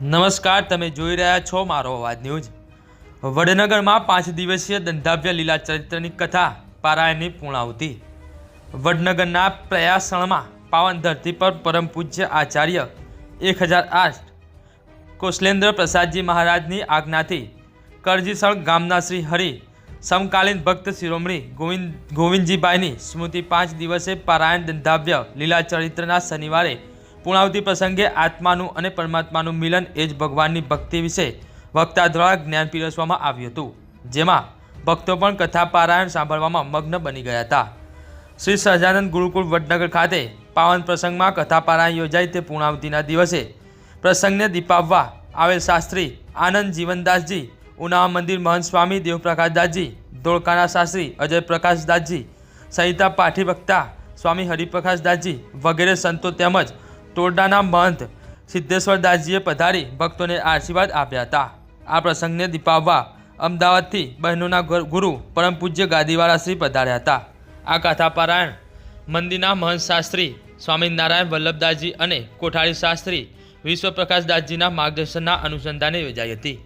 નમસ્કાર, તમે જોઈ રહ્યા છો મારો અવાજ ન્યૂઝ. વડનગરમાં પાંચ દિવસીય દંધાવ્ય લીલા ચરિત્રની કથા પારાયણની પૂર્ણાહુતિ. વડનગરના પ્રયાસણમાં પાવન ધરતી પર પરમ પૂજ્ય આચાર્ય એક હજાર આઠ કૌશલેન્દ્ર પ્રસાદજી મહારાજની આજ્ઞાથી કરજીસણ ગામના શ્રી હરિ, સમકાલીન ભક્ત શિરોમણી ગોવિંદ, ગોવિંદજીભાઈની સ્મૃતિ પાંચ દિવસે પારાયણ દંધાવ્ય લીલા ચરિત્રના શનિવારે પૂર્ણાવતી પ્રસંગે આત્માનું અને પરમાત્માનું મિલન એ જ ભગવાનની ભક્તિ વિશે વક્તા દ્વારા જ્ઞાન પીરસવામાં આવ્યું હતું, જેમાં ભક્તો પણ કથાપારાયણ સાંભળવામાં મગ્ન બની ગયા હતા. શ્રી સહજાનંદ ગુરુકુળ વડનગર ખાતે પાવન પ્રસંગમાં કથાપારાયણ યોજાય તે પૂર્ણાવતીના દિવસે પ્રસંગને દીપાવવા આવેલ શાસ્ત્રી આનંદ જીવનદાસજી ઉનાવા મંદિર મહંત સ્વામી, દેવપ્રકાશદાસજી, ધોળકાના શાસ્ત્રી અજય પ્રકાશદાસજી સહિતા પાઠી વક્તા સ્વામી હરિપ્રકાશદાસજી વગેરે સંતો તેમજ ટોરડાના મહંત સિદ્ધેશ્વરદાસજીએ પધારી ભક્તોને આશીર્વાદ આપ્યા હતા. આ પ્રસંગને દીપાવવા અમદાવાદથી બહેનોના ગુરુ પરમ પૂજ્ય ગાદીવાળા શ્રી પધાર્યા હતા. આ કથાપારાયણ મંદિરના મહંત શાસ્ત્રી સ્વામિનારાયણ વલ્લભદાસજી અને કોઠારી શાસ્ત્રી વિશ્વપ્રકાશદાસજીના માર્ગદર્શનના અનુસંધાને યોજાઈ હતી.